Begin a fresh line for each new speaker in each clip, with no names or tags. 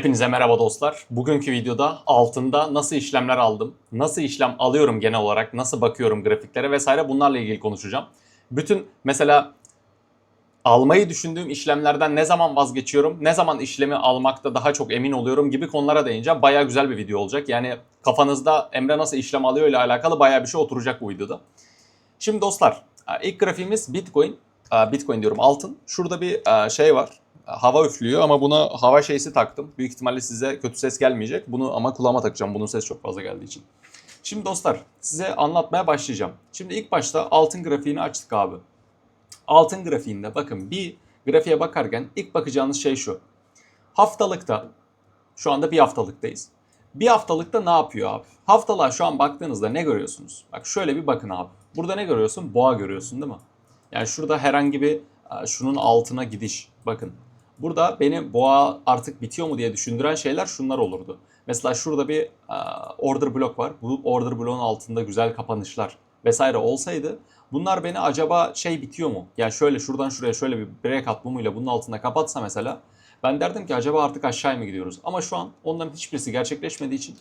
Hepinize merhaba dostlar. Bugünkü videoda altında nasıl işlemler aldım, nasıl işlem alıyorum genel olarak, nasıl bakıyorum grafiklere vesaire bunlarla ilgili konuşacağım. Bütün mesela almayı düşündüğüm işlemlerden ne zaman vazgeçiyorum, ne zaman işlemi almakta daha çok emin oluyorum gibi konulara değineceğim. Baya güzel bir video olacak. Yani kafanızda Emre nasıl işlem alıyor ile alakalı baya bir şey oturacak bu videoda. Şimdi dostlar ilk grafiğimiz Bitcoin. Bitcoin diyorum altın. Şurada bir şey var hava üflüyor ama buna hava şeysi taktım. Büyük ihtimalle size kötü ses gelmeyecek. Bunu ama kulağıma takacağım. Bunun ses çok fazla geldiği için. Şimdi dostlar size anlatmaya başlayacağım. Şimdi ilk başta altın grafiğini açtık abi. Altın grafiğinde bakın bir grafiğe bakarken ilk bakacağınız şey şu. Haftalıkta şu anda bir haftalıktayız. Bir haftalıkta ne yapıyor abi? Haftalığa şu an baktığınızda ne görüyorsunuz? Bak şöyle bir bakın abi. Burada ne görüyorsun? Boğa görüyorsun değil mi? Yani şurada herhangi bir şunun altına gidiş. Bakın Burada beni boğa artık bitiyor mu diye düşündüren şeyler şunlar olurdu. Mesela şurada bir order blok var. Bu order bloğun altında güzel kapanışlar vesaire olsaydı bunlar beni acaba şey bitiyor mu? Yani şöyle şuradan şuraya şöyle bir break atmamıyla bunun altında kapatsa mesela ben derdim ki acaba artık aşağı mı gidiyoruz? Ama şu an onların hiçbirisi gerçekleşmediği için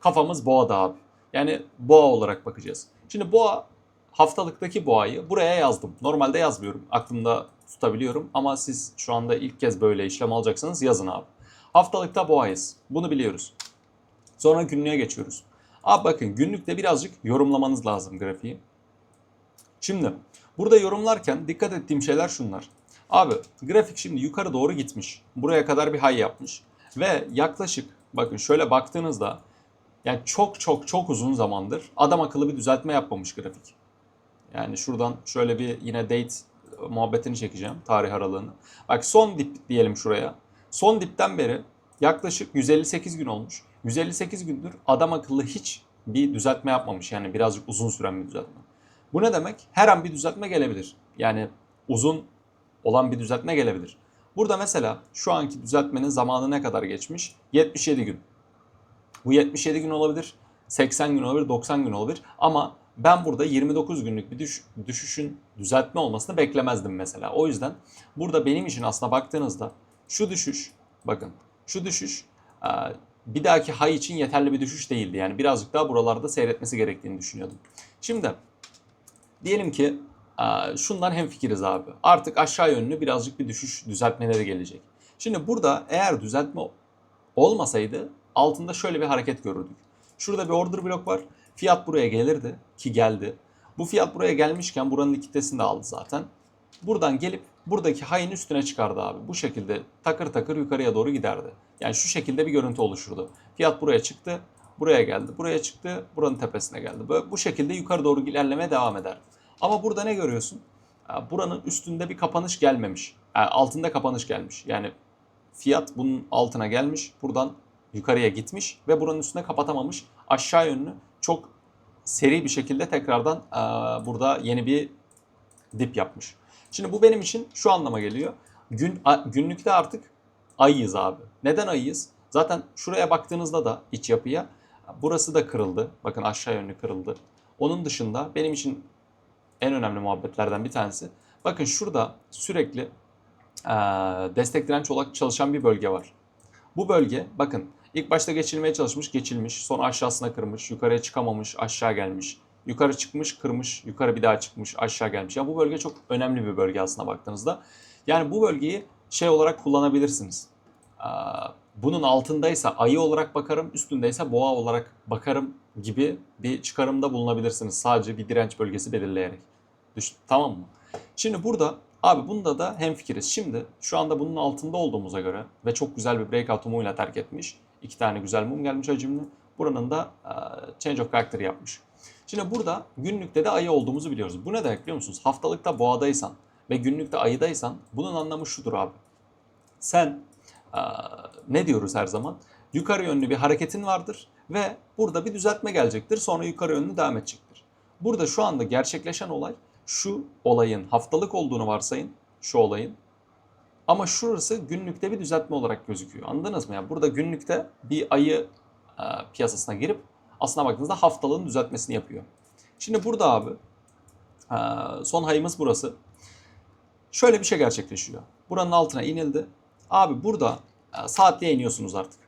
kafamız boğada abi. Yani boğa olarak bakacağız. Şimdi boğa haftalıktaki boğayı buraya yazdım. Normalde yazmıyorum. Aklımda tutabiliyorum ama siz şu anda ilk kez böyle işlem alacaksanız yazın abi. Haftalıkta boğayız. Bunu biliyoruz. Sonra günlüğe geçiyoruz. Abi bakın günlükte birazcık yorumlamanız lazım grafiği. Şimdi burada yorumlarken dikkat ettiğim şeyler şunlar. Abi grafik şimdi yukarı doğru gitmiş. Buraya kadar bir high yapmış. Ve yaklaşık bakın şöyle baktığınızda yani çok çok çok uzun zamandır adam akıllı bir düzeltme yapmamış grafik. Yani şuradan şöyle bir yine date muhabbetini çekeceğim. Tarih aralığını. Bak son dip diyelim şuraya. Son dipten beri yaklaşık 158 gün olmuş. 158 gündür adam akıllı hiç bir düzeltme yapmamış. Yani birazcık uzun süren bir düzeltme. Bu ne demek? Her an bir düzeltme gelebilir. Yani uzun olan bir düzeltme gelebilir. Burada mesela şu anki düzeltmenin zamanı ne kadar geçmiş? 77 gün. Bu 77 gün olabilir, 80 gün olabilir, 90 gün olabilir ama ben burada 29 günlük bir düş, düşüşün düzeltme olmasını beklemezdim mesela. O yüzden burada benim için aslına baktığınızda şu düşüş bakın şu düşüş bir dahaki hay için yeterli bir düşüş değildi. Yani birazcık daha buralarda seyretmesi gerektiğini düşünüyordum. Şimdi diyelim ki şundan hemfikiriz abi. Artık aşağı yönlü birazcık bir düşüş düzeltmeleri gelecek. Şimdi burada eğer düzeltme olmasaydı altında şöyle bir hareket görürdük. Şurada bir order blok var. Fiyat buraya gelirdi ki geldi. Bu fiyat buraya gelmişken buranın likiditesini de aldı zaten. Buradan gelip buradaki hayın üstüne çıkardı abi. Bu şekilde takır takır yukarıya doğru giderdi. Yani şu şekilde bir görüntü oluşurdu. Fiyat buraya çıktı, buraya geldi, buraya çıktı, buranın tepesine geldi. Böyle bu şekilde yukarı doğru ilerlemeye devam eder. Ama burada ne görüyorsun? Buranın üstünde bir kapanış gelmemiş. Altında kapanış gelmiş. Yani fiyat bunun altına gelmiş. Buradan yukarıya gitmiş ve buranın üstüne kapatamamış. Aşağı yönlü çok seri bir şekilde tekrardan e, burada yeni bir dip yapmış. Şimdi bu benim için şu anlama geliyor. Gün a, günlükte artık ayıyız abi. Neden ayıyız? Zaten şuraya baktığınızda da iç yapıya burası da kırıldı. Bakın aşağı yönlü kırıldı. Onun dışında benim için en önemli muhabbetlerden bir tanesi. Bakın şurada sürekli e, destek direnç olarak çalışan bir bölge var. Bu bölge bakın İlk başta geçilmeye çalışmış, geçilmiş. Sonra aşağısına kırmış, yukarıya çıkamamış, aşağı gelmiş. Yukarı çıkmış, kırmış, yukarı bir daha çıkmış, aşağı gelmiş. Ya bu bölge çok önemli bir bölge aslında baktığınızda. Yani bu bölgeyi şey olarak kullanabilirsiniz. Bunun altındaysa ayı olarak bakarım, üstündeyse boğa olarak bakarım gibi bir çıkarımda bulunabilirsiniz. Sadece bir direnç bölgesi belirleyerek. Düşün, tamam mı? Şimdi burada Abi bunda da hemfikiriz. Şimdi şu anda bunun altında olduğumuza göre ve çok güzel bir breakout umuyla terk etmiş. İki tane güzel mum gelmiş hacimli. Buranın da change of character yapmış. Şimdi burada günlükte de ayı olduğumuzu biliyoruz. Bu ne demek biliyor musunuz? Haftalıkta boğadaysan ve günlükte ayıdaysan bunun anlamı şudur abi. Sen ne diyoruz her zaman? Yukarı yönlü bir hareketin vardır ve burada bir düzeltme gelecektir. Sonra yukarı yönlü devam edecektir. Burada şu anda gerçekleşen olay şu olayın haftalık olduğunu varsayın. Şu olayın ama şurası günlükte bir düzeltme olarak gözüküyor. Anladınız mı? Yani burada günlükte bir ayı e, piyasasına girip aslına baktığınızda haftalığın düzeltmesini yapıyor. Şimdi burada abi e, son hayımız burası. Şöyle bir şey gerçekleşiyor. Buranın altına inildi. Abi burada e, saatliğe iniyorsunuz artık.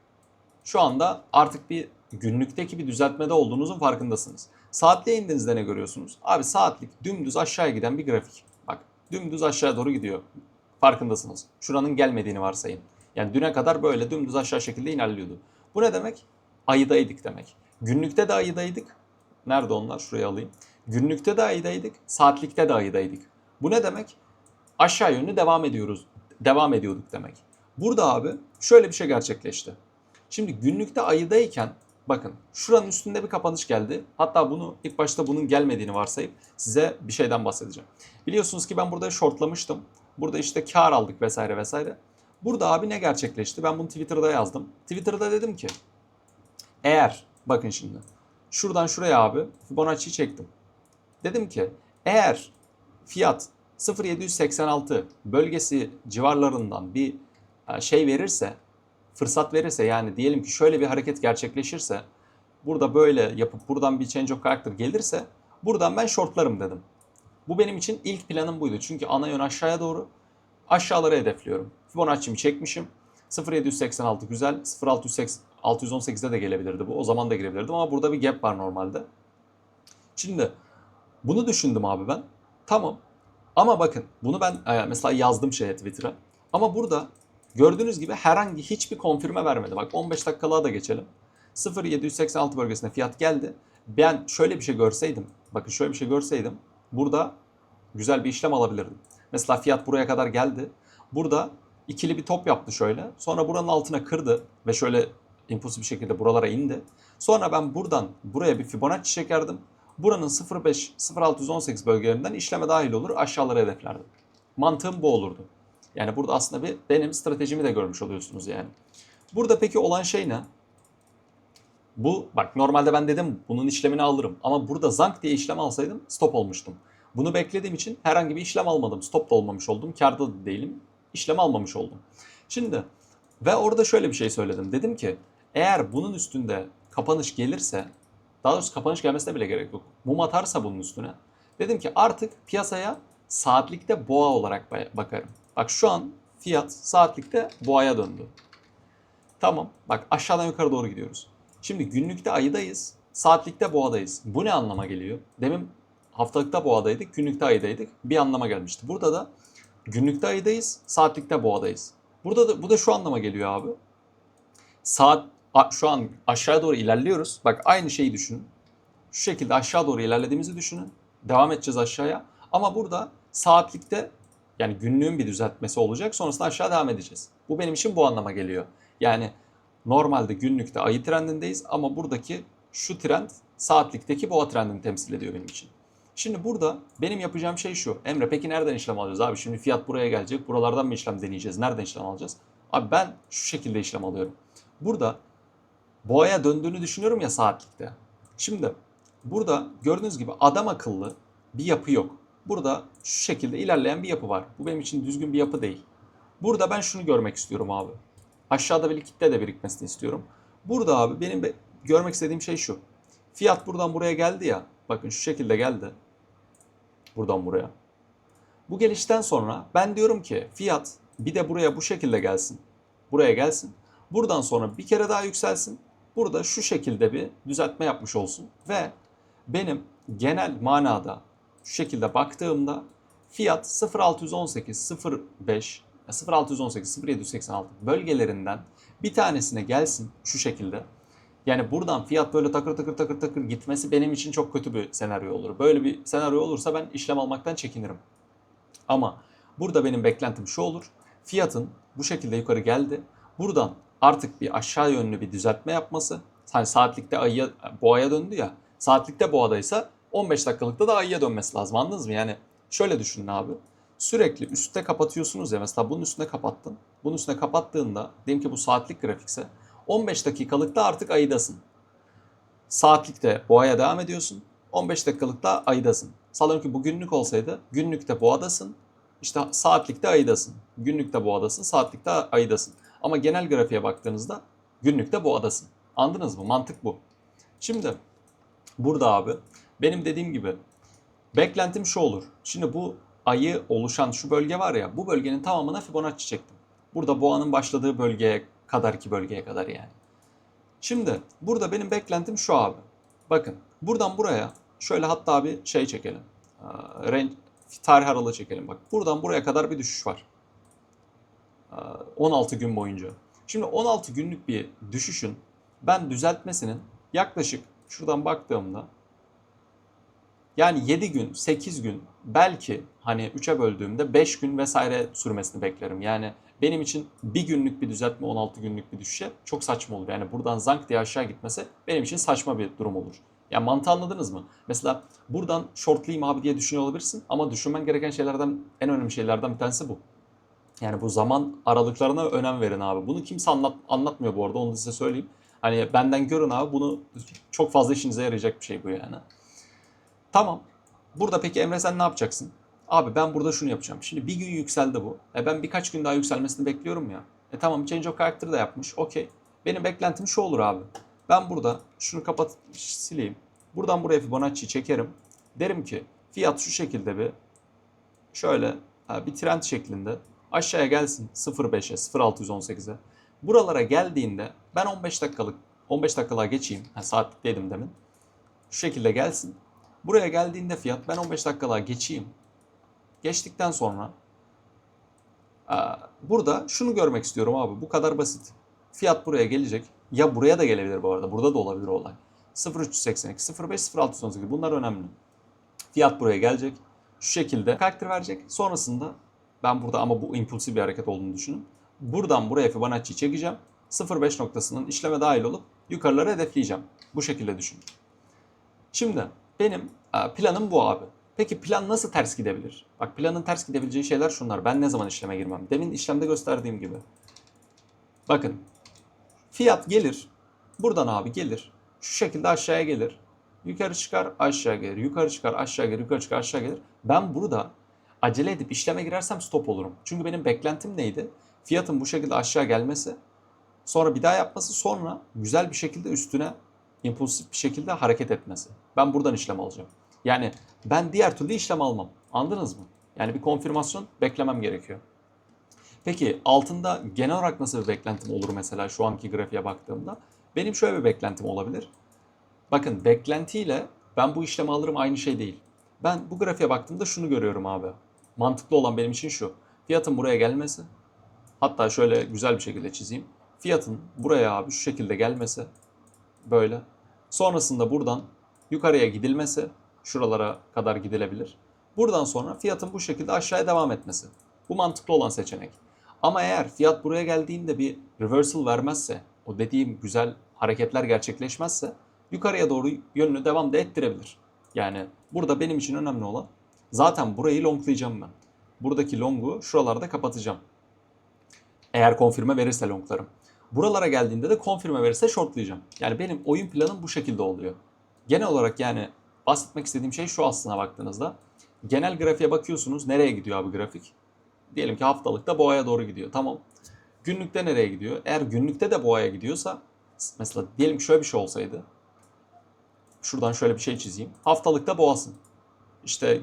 şu anda artık bir günlükteki bir düzeltmede olduğunuzun farkındasınız. Saatliğe indiğinizde ne görüyorsunuz? Abi saatlik dümdüz aşağıya giden bir grafik. Bak dümdüz aşağı doğru gidiyor. Farkındasınız. Şuranın gelmediğini varsayın. Yani düne kadar böyle dümdüz aşağı şekilde ilerliyordu. Bu ne demek? Ayıdaydık demek. Günlükte de ayıdaydık. Nerede onlar? Şuraya alayım. Günlükte de ayıdaydık. Saatlikte de ayıdaydık. Bu ne demek? Aşağı yönlü devam ediyoruz. Devam ediyorduk demek. Burada abi şöyle bir şey gerçekleşti. Şimdi günlükte ayıdayken bakın şuranın üstünde bir kapanış geldi. Hatta bunu ilk başta bunun gelmediğini varsayıp size bir şeyden bahsedeceğim. Biliyorsunuz ki ben burada shortlamıştım. Burada işte kar aldık vesaire vesaire. Burada abi ne gerçekleşti? Ben bunu Twitter'da yazdım. Twitter'da dedim ki eğer bakın şimdi şuradan şuraya abi Fibonacci'yi çektim. Dedim ki eğer fiyat 0786 bölgesi civarlarından bir e, şey verirse, fırsat verirse yani diyelim ki şöyle bir hareket gerçekleşirse, burada böyle yapıp buradan bir change of character gelirse buradan ben shortlarım dedim. Bu benim için ilk planım buydu. Çünkü ana yön aşağıya doğru aşağılara hedefliyorum. Fibonacci'mi çekmişim. 0786 güzel. 0618'de de gelebilirdi bu. O zaman da girebilirdim ama burada bir gap var normalde. Şimdi bunu düşündüm abi ben. Tamam. Ama bakın bunu ben e, mesela yazdım şeye Twitter'a. Ama burada gördüğünüz gibi herhangi hiçbir konfirme vermedi. Bak 15 dakikalığa da geçelim. 0786 bölgesine fiyat geldi. Ben şöyle bir şey görseydim. Bakın şöyle bir şey görseydim. Burada güzel bir işlem alabilirdim. Mesela fiyat buraya kadar geldi. Burada ikili bir top yaptı şöyle. Sonra buranın altına kırdı ve şöyle impulsif bir şekilde buralara indi. Sonra ben buradan buraya bir Fibonacci çekerdim. Buranın 05 0618 bölgelerinden işleme dahil olur aşağılara hedeflerdim. Mantığım bu olurdu. Yani burada aslında bir benim stratejimi de görmüş oluyorsunuz yani. Burada peki olan şey ne? Bu bak normalde ben dedim bunun işlemini alırım ama burada zank diye işlem alsaydım stop olmuştum. Bunu beklediğim için herhangi bir işlem almadım. Stop da olmamış oldum. Karda da değilim. İşlem almamış oldum. Şimdi ve orada şöyle bir şey söyledim. Dedim ki eğer bunun üstünde kapanış gelirse daha doğrusu kapanış gelmesine bile gerek yok. Mum atarsa bunun üstüne. Dedim ki artık piyasaya saatlikte boğa olarak ba- bakarım. Bak şu an fiyat saatlikte boğaya döndü. Tamam. Bak aşağıdan yukarı doğru gidiyoruz. Şimdi günlükte ayıdayız. Saatlikte boğadayız. Bu ne anlama geliyor? Demin haftalıkta boğadaydık, günlükte ayıdaydık. Bir anlama gelmişti. Burada da günlükte ayıdayız, saatlikte boğadayız. Burada da bu da şu anlama geliyor abi. Saat şu an aşağı doğru ilerliyoruz. Bak aynı şeyi düşünün. Şu şekilde aşağı doğru ilerlediğimizi düşünün. Devam edeceğiz aşağıya. Ama burada saatlikte yani günlüğün bir düzeltmesi olacak. Sonrasında aşağı devam edeceğiz. Bu benim için bu anlama geliyor. Yani normalde günlükte ayı trendindeyiz ama buradaki şu trend saatlikteki boğa trendini temsil ediyor benim için. Şimdi burada benim yapacağım şey şu. Emre peki nereden işlem alacağız abi? Şimdi fiyat buraya gelecek. Buralardan mı işlem deneyeceğiz? Nereden işlem alacağız? Abi ben şu şekilde işlem alıyorum. Burada boğaya döndüğünü düşünüyorum ya saatlikte. Şimdi burada gördüğünüz gibi adam akıllı bir yapı yok. Burada şu şekilde ilerleyen bir yapı var. Bu benim için düzgün bir yapı değil. Burada ben şunu görmek istiyorum abi. Aşağıda bir kitle de birikmesini istiyorum. Burada abi benim be- görmek istediğim şey şu. Fiyat buradan buraya geldi ya. Bakın şu şekilde geldi. Buradan buraya. Bu gelişten sonra ben diyorum ki fiyat bir de buraya bu şekilde gelsin. Buraya gelsin. Buradan sonra bir kere daha yükselsin. Burada şu şekilde bir düzeltme yapmış olsun. Ve benim genel manada şu şekilde baktığımda fiyat 0618, 05, 0618, 0786 bölgelerinden bir tanesine gelsin şu şekilde. Yani buradan fiyat böyle takır takır takır takır gitmesi benim için çok kötü bir senaryo olur. Böyle bir senaryo olursa ben işlem almaktan çekinirim. Ama burada benim beklentim şu olur. Fiyatın bu şekilde yukarı geldi. Buradan artık bir aşağı yönlü bir düzeltme yapması. Hani saatlikte ayıya, boğaya döndü ya. Saatlikte boğadaysa 15 dakikalıkta da ayıya dönmesi lazım. Anladınız mı? Yani şöyle düşünün abi. Sürekli üstte kapatıyorsunuz ya mesela bunun üstüne kapattın. Bunun üstüne kapattığında diyelim ki bu saatlik grafikse 15 dakikalıkta artık ayıdasın. Saatlikte boğaya devam ediyorsun. 15 dakikalıkta ayıdasın. Sallıyorum ki bu günlük olsaydı günlükte boğadasın. İşte saatlikte ayıdasın. Günlükte boğadasın, saatlikte ayıdasın. Ama genel grafiğe baktığınızda günlükte boğadasın. Anladınız mı? Mantık bu. Şimdi burada abi benim dediğim gibi beklentim şu olur. Şimdi bu ayı oluşan şu bölge var ya bu bölgenin tamamına Fibonacci çektim. Burada boğanın başladığı bölgeye kadar ki bölgeye kadar yani. Şimdi burada benim beklentim şu abi. Bakın buradan buraya şöyle hatta bir şey çekelim. Ee, Range, tarih aralığı çekelim bak. Buradan buraya kadar bir düşüş var. Ee, 16 gün boyunca. Şimdi 16 günlük bir düşüşün ben düzeltmesinin yaklaşık şuradan baktığımda yani 7 gün, 8 gün belki hani 3'e böldüğümde 5 gün vesaire sürmesini beklerim. Yani benim için bir günlük bir düzeltme 16 günlük bir düşüşe çok saçma olur. Yani buradan zank diye aşağı gitmesi benim için saçma bir durum olur. Yani mantığı anladınız mı? Mesela buradan shortlayayım abi diye düşünüyor olabilirsin ama düşünmen gereken şeylerden en önemli şeylerden bir tanesi bu. Yani bu zaman aralıklarına önem verin abi. Bunu kimse anlat, anlatmıyor bu arada onu da size söyleyeyim. Hani benden görün abi bunu çok fazla işinize yarayacak bir şey bu yani. Tamam. Burada peki Emre sen ne yapacaksın? Abi ben burada şunu yapacağım. Şimdi bir gün yükseldi bu. E ben birkaç gün daha yükselmesini bekliyorum ya. E tamam Change of Character da yapmış. Okey. Benim beklentim şu olur abi. Ben burada şunu kapat sileyim. Buradan buraya Fibonacci'yi çekerim. Derim ki fiyat şu şekilde bir şöyle bir trend şeklinde aşağıya gelsin 0.5'e 0.618'e. Buralara geldiğinde ben 15 dakikalık 15 dakikalığa geçeyim. Ha, saatlikteydim demin. Şu şekilde gelsin. Buraya geldiğinde fiyat ben 15 dakikalığa geçeyim. Geçtikten sonra aa, burada şunu görmek istiyorum abi. Bu kadar basit. Fiyat buraya gelecek. Ya buraya da gelebilir bu arada. Burada da olabilir olay. 0382, 05, 0618 bunlar önemli. Fiyat buraya gelecek. Şu şekilde karakter verecek. Sonrasında ben burada ama bu impulsif bir hareket olduğunu düşünün. Buradan buraya Fibonacci çekeceğim. 0.5 noktasının işleme dahil olup yukarılara hedefleyeceğim. Bu şekilde düşün. Şimdi benim e, planım bu abi. Peki plan nasıl ters gidebilir? Bak planın ters gidebileceği şeyler şunlar. Ben ne zaman işleme girmem? Demin işlemde gösterdiğim gibi. Bakın. Fiyat gelir. Buradan abi gelir. Şu şekilde aşağıya gelir. Yukarı çıkar aşağı gelir. Yukarı çıkar aşağı gelir. Yukarı çıkar aşağı gelir. Ben burada acele edip işleme girersem stop olurum. Çünkü benim beklentim neydi? Fiyatın bu şekilde aşağı gelmesi. Sonra bir daha yapması. Sonra güzel bir şekilde üstüne impulsif bir şekilde hareket etmesi. Ben buradan işlem alacağım. Yani ben diğer türlü işlem almam. Anladınız mı? Yani bir konfirmasyon beklemem gerekiyor. Peki altında genel olarak nasıl bir beklentim olur mesela şu anki grafiğe baktığımda? Benim şöyle bir beklentim olabilir. Bakın beklentiyle ben bu işlemi alırım aynı şey değil. Ben bu grafiğe baktığımda şunu görüyorum abi. Mantıklı olan benim için şu. Fiyatın buraya gelmesi. Hatta şöyle güzel bir şekilde çizeyim. Fiyatın buraya abi şu şekilde gelmesi. Böyle. Sonrasında buradan yukarıya gidilmesi. Şuralara kadar gidilebilir. Buradan sonra fiyatın bu şekilde aşağıya devam etmesi. Bu mantıklı olan seçenek. Ama eğer fiyat buraya geldiğinde bir reversal vermezse, o dediğim güzel hareketler gerçekleşmezse yukarıya doğru yönünü devam da ettirebilir. Yani burada benim için önemli olan zaten burayı longlayacağım ben. Buradaki longu şuralarda kapatacağım. Eğer konfirme verirse longlarım. Buralara geldiğinde de konfirme verirse shortlayacağım. Yani benim oyun planım bu şekilde oluyor. Genel olarak yani bahsetmek istediğim şey şu aslına baktığınızda. Genel grafiğe bakıyorsunuz. Nereye gidiyor abi grafik? Diyelim ki haftalıkta boğaya doğru gidiyor. Tamam. Günlükte nereye gidiyor? Eğer günlükte de boğaya gidiyorsa mesela diyelim ki şöyle bir şey olsaydı. Şuradan şöyle bir şey çizeyim. Haftalıkta boğasın. İşte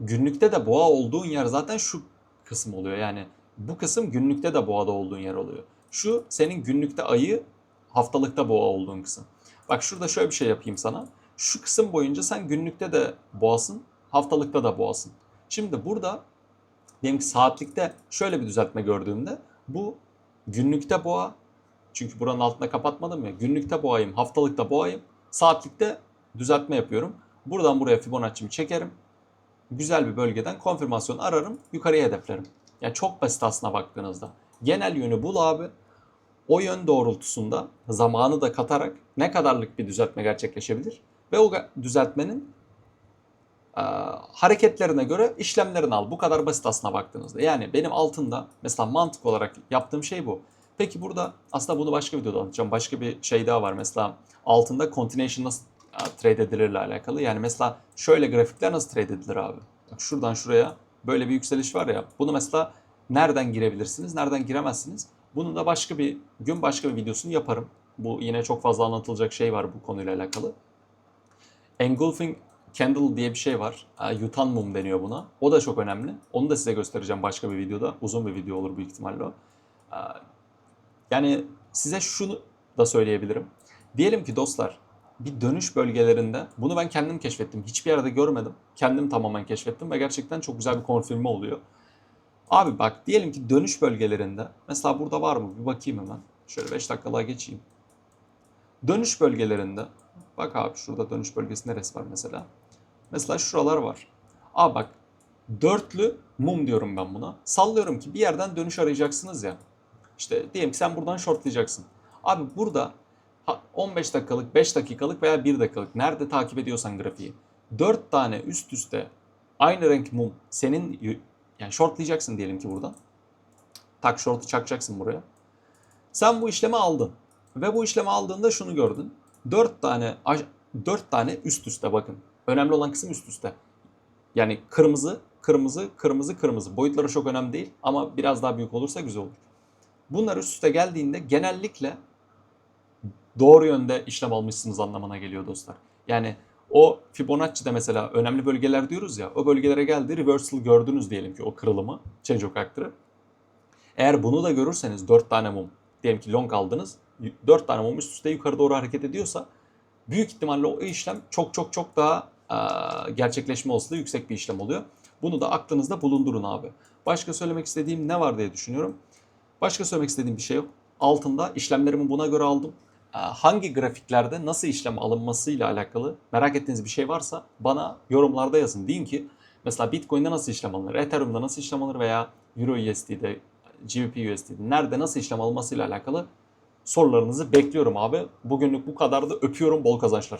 günlükte de boğa olduğun yer zaten şu kısım oluyor. Yani bu kısım günlükte de boğada olduğun yer oluyor. Şu senin günlükte ayı, haftalıkta boğa olduğun kısım. Bak şurada şöyle bir şey yapayım sana. Şu kısım boyunca sen günlükte de boğasın, haftalıkta da boğasın. Şimdi burada diyelim ki saatlikte şöyle bir düzeltme gördüğümde bu günlükte boğa. Çünkü buranın altında kapatmadım ya. Günlükte boğayım, haftalıkta boğayım. Saatlikte düzeltme yapıyorum. Buradan buraya Fibonacci'mi çekerim. Güzel bir bölgeden konfirmasyon ararım. Yukarıya hedeflerim. Yani çok basit aslına baktığınızda. Genel yönü bul abi. O yön doğrultusunda zamanı da katarak ne kadarlık bir düzeltme gerçekleşebilir? Ve o düzeltmenin e, hareketlerine göre işlemlerini al. Bu kadar basit aslına baktığınızda. Yani benim altında mesela mantık olarak yaptığım şey bu. Peki burada aslında bunu başka videoda anlatacağım. Başka bir şey daha var. Mesela altında continuation nasıl trade edilirle alakalı. Yani mesela şöyle grafikler nasıl trade edilir abi? Bak şuradan şuraya böyle bir yükseliş var ya. Bunu mesela nereden girebilirsiniz, nereden giremezsiniz? Bunun da başka bir gün başka bir videosunu yaparım. Bu yine çok fazla anlatılacak şey var bu konuyla alakalı. Engulfing Candle diye bir şey var. E, Yutan mum deniyor buna. O da çok önemli. Onu da size göstereceğim başka bir videoda. Uzun bir video olur büyük ihtimalle o. E, Yani size şunu da söyleyebilirim. Diyelim ki dostlar bir dönüş bölgelerinde bunu ben kendim keşfettim. Hiçbir yerde görmedim. Kendim tamamen keşfettim ve gerçekten çok güzel bir konfirme oluyor. Abi bak diyelim ki dönüş bölgelerinde mesela burada var mı? Bir bakayım hemen. Şöyle 5 dakikalığa geçeyim. Dönüş bölgelerinde bak abi şurada dönüş bölgesi neresi var mesela? Mesela şuralar var. Abi bak dörtlü mum diyorum ben buna. Sallıyorum ki bir yerden dönüş arayacaksınız ya. İşte diyelim ki sen buradan shortlayacaksın. Abi burada ha- 15 dakikalık, 5 dakikalık veya 1 dakikalık nerede takip ediyorsan grafiği. 4 tane üst üste aynı renk mum senin yani shortlayacaksın diyelim ki buradan. Tak short'u çakacaksın buraya. Sen bu işlemi aldın. Ve bu işlemi aldığında şunu gördün. 4 tane 4 tane üst üste bakın. Önemli olan kısım üst üste. Yani kırmızı, kırmızı, kırmızı, kırmızı. Boyutları çok önemli değil ama biraz daha büyük olursa güzel olur. Bunlar üst üste geldiğinde genellikle doğru yönde işlem almışsınız anlamına geliyor dostlar. Yani o Fibonacci'de mesela önemli bölgeler diyoruz ya o bölgelere geldi reversal gördünüz diyelim ki o kırılımı change of character'ı. Eğer bunu da görürseniz 4 tane mum diyelim ki long aldınız 4 tane mum üst üste yukarı doğru hareket ediyorsa büyük ihtimalle o işlem çok çok çok daha eee, gerçekleşme olasılığı yüksek bir işlem oluyor. Bunu da aklınızda bulundurun abi. Başka söylemek istediğim ne var diye düşünüyorum. Başka söylemek istediğim bir şey yok. Altında işlemlerimi buna göre aldım. Hangi grafiklerde nasıl işlem alınmasıyla alakalı merak ettiğiniz bir şey varsa bana yorumlarda yazın. Deyin ki mesela Bitcoin'de nasıl işlem alınır, Ethereum'da nasıl işlem alınır veya Euro USD'de, GBP USD'de nerede nasıl işlem alınmasıyla alakalı sorularınızı bekliyorum abi. Bugünlük bu kadar da öpüyorum bol kazançlar.